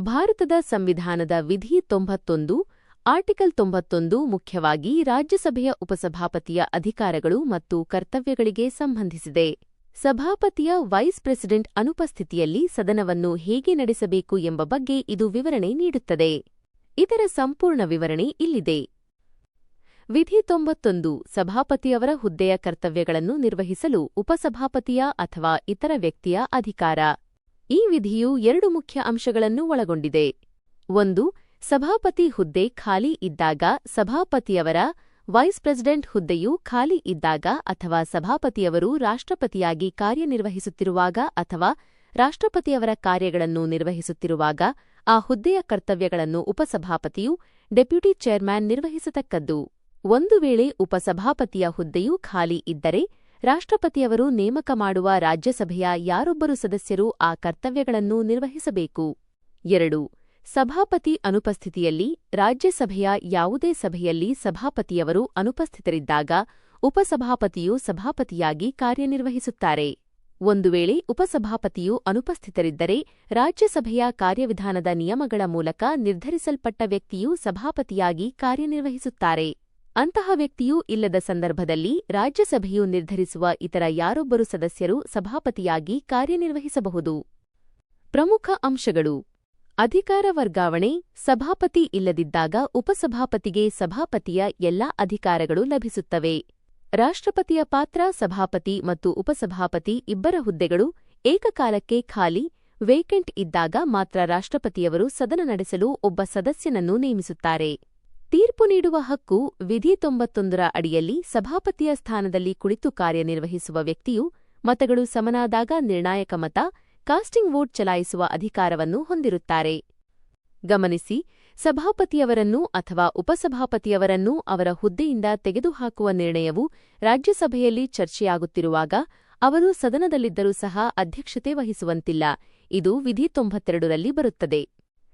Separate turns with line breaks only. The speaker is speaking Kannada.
ಭಾರತದ ಸಂವಿಧಾನದ ವಿಧಿ ತೊಂಬತ್ತೊಂದು, ಆರ್ಟಿಕಲ್ ತೊಂಬತ್ತೊಂದು ಮುಖ್ಯವಾಗಿ ರಾಜ್ಯಸಭೆಯ ಉಪಸಭಾಪತಿಯ ಅಧಿಕಾರಗಳು ಮತ್ತು ಕರ್ತವ್ಯಗಳಿಗೆ ಸಂಬಂಧಿಸಿದೆ. ಸಭಾಪತಿಯ ವೈಸ್ ಪ್ರೆಸಿಡೆಂಟ್ ಅನುಪಸ್ಥಿತಿಯಲ್ಲಿ ಸದನವನ್ನು ಹೇಗೆ ನಡೆಸಬೇಕು ಎಂಬ ಬಗ್ಗೆ ಇದು ವಿವರಣೆ ನೀಡುತ್ತದೆ. ಇದರ ಸಂಪೂರ್ಣ ವಿವರಣೆ ಇಲ್ಲಿದೆ. ವಿಧಿ ತೊಂಬತ್ತೊಂದು, ಸಭಾಪತಿಯವರ ಹುದ್ದೆಯ ಕರ್ತವ್ಯಗಳನ್ನು ನಿರ್ವಹಿಸಲು ಉಪಸಭಾಪತಿಯ ಅಥವಾ ಇತರ ವ್ಯಕ್ತಿಯ ಅಧಿಕಾರ. ಈ ವಿಧಿಯು ಎರಡು ಮುಖ್ಯ ಅಂಶಗಳನ್ನು ಒಳಗೊಂಡಿದೆ. ಒಂದು, ಸಭಾಪತಿ ಹುದ್ದೆ ಖಾಲಿ ಇದ್ದಾಗ ಸಭಾಪತಿಯವರ, ವೈಸ್ ಪ್ರೆಸಿಡೆಂಟ್ ಹುದ್ದೆಯು ಖಾಲಿ ಇದ್ದಾಗ ಅಥವಾ ಸಭಾಪತಿಯವರು ರಾಷ್ಟ್ರಪತಿಯಾಗಿ ಕಾರ್ಯನಿರ್ವಹಿಸುತ್ತಿರುವಾಗ ಅಥವಾ ರಾಷ್ಟ್ರಪತಿಯವರ ಕಾರ್ಯಗಳನ್ನು ನಿರ್ವಹಿಸುತ್ತಿರುವಾಗ ಆ ಹುದ್ದೆಯ ಕರ್ತವ್ಯಗಳನ್ನು ಉಪಸಭಾಪತಿಯು, ಡೆಪ್ಯೂಟಿ ಚೇರ್ಮ್ಯಾನ್ ನಿರ್ವಹಿಸತಕ್ಕದ್ದು. ಒಂದು ವೇಳೆ ಉಪಸಭಾಪತಿಯ ಹುದ್ದೆಯು ಖಾಲಿ ಇದ್ದರೆ ರಾಷ್ಟ್ರಪತಿಯವರು ನೇಮಕ ಮಾಡುವ ರಾಜ್ಯಸಭೆಯ ಯಾರೊಬ್ಬರು ಸದಸ್ಯರು ಆ ಕರ್ತವ್ಯಗಳನ್ನು ನಿರ್ವಹಿಸಬೇಕು. ಎರಡು, ಸಭಾಪತಿ ಅನುಪಸ್ಥಿತಿಯಲ್ಲಿ ರಾಜ್ಯಸಭೆಯ ಯಾವುದೇ ಸಭೆಯಲ್ಲಿ ಸಭಾಪತಿಯವರು ಅನುಪಸ್ಥಿತರಿದ್ದಾಗ ಉಪಸಭಾಪತಿಯು ಸಭಾಪತಿಯಾಗಿ ಕಾರ್ಯನಿರ್ವಹಿಸುತ್ತಾರೆ. ಒಂದು ವೇಳೆ ಉಪಸಭಾಪತಿಯು ಅನುಪಸ್ಥಿತರಿದ್ದರೆ ರಾಜ್ಯಸಭೆಯ ಕಾರ್ಯವಿಧಾನದ ನಿಯಮಗಳ ಮೂಲಕ ನಿರ್ಧರಿಸಲ್ಪಟ್ಟ ವ್ಯಕ್ತಿಯು ಸಭಾಪತಿಯಾಗಿ ಕಾರ್ಯನಿರ್ವಹಿಸುತ್ತಾರೆ. ಅಂತಹ ವ್ಯಕ್ತಿಯೂ ಇಲ್ಲದ ಸಂದರ್ಭದಲ್ಲಿ ರಾಜ್ಯಸಭೆಯು ನಿರ್ಧರಿಸುವ ಇತರ ಯಾರೊಬ್ಬರು ಸದಸ್ಯರು ಸಭಾಪತಿಯಾಗಿ ಕಾರ್ಯನಿರ್ವಹಿಸಬಹುದು. ಪ್ರಮುಖ ಅಂಶಗಳು. ಅಧಿಕಾರ ವರ್ಗಾವಣೆ, ಸಭಾಪತಿ ಇಲ್ಲದಿದ್ದಾಗ ಉಪಸಭಾಪತಿಗೆ ಸಭಾಪತಿಯ ಎಲ್ಲಾ ಅಧಿಕಾರಗಳು ಲಭಿಸುತ್ತವೆ. ರಾಷ್ಟ್ರಪತಿಯ ಪಾತ್ರ ಸಭಾಪತಿ ಮತ್ತು ಉಪಸಭಾಪತಿ ಇಬ್ಬರ ಹುದ್ದೆಗಳು ಏಕಕಾಲಕ್ಕೆ ಖಾಲಿ, ವೇಕೆಂಟ್ ಇದ್ದಾಗ ಮಾತ್ರ ರಾಷ್ಟ್ರಪತಿಯವರು ಸದನ ನಡೆಸಲು ಒಬ್ಬ ಸದಸ್ಯನನ್ನು ನೇಮಿಸುತ್ತಾರೆ. ತೀರ್ಪು ನೀಡುವ ಹಕ್ಕು ವಿಧಿ ತೊಂಬತ್ತೊಂದರ ಅಡಿಯಲ್ಲಿ ಸಭಾಪತಿಯ ಸ್ಥಾನದಲ್ಲಿ ಕುಳಿತು ಕಾರ್ಯನಿರ್ವಹಿಸುವ ವ್ಯಕ್ತಿಯು ಮತಗಳು ಸಮನಾದಾಗ ನಿರ್ಣಾಯಕ ಮತ, ಕಾಸ್ಟಿಂಗ್ ವೋಟ್ ಚಲಾಯಿಸುವ ಅಧಿಕಾರವನ್ನು ಹೊಂದಿರುತ್ತಾರೆ. ಗಮನಿಸಿ, ಸಭಾಪತಿಯವರನ್ನು ಅಥವಾ ಉಪಸಭಾಪತಿಯವರನ್ನು ಅವರ ಹುದ್ದೆಯಿಂದ ತೆಗೆದುಹಾಕುವ ನಿರ್ಣಯವು ರಾಜ್ಯಸಭೆಯಲ್ಲಿ ಚರ್ಚೆಯಾಗುತ್ತಿರುವಾಗ ಅವರು ಸದನದಲ್ಲಿದ್ದರೂ ಸಹ ಅಧ್ಯಕ್ಷತೆ ವಹಿಸುವಂತಿಲ್ಲ. ಇದು ವಿಧಿ ತೊಂಬತ್ತೆರಡರಲ್ಲಿ ಬರುತ್ತದೆ.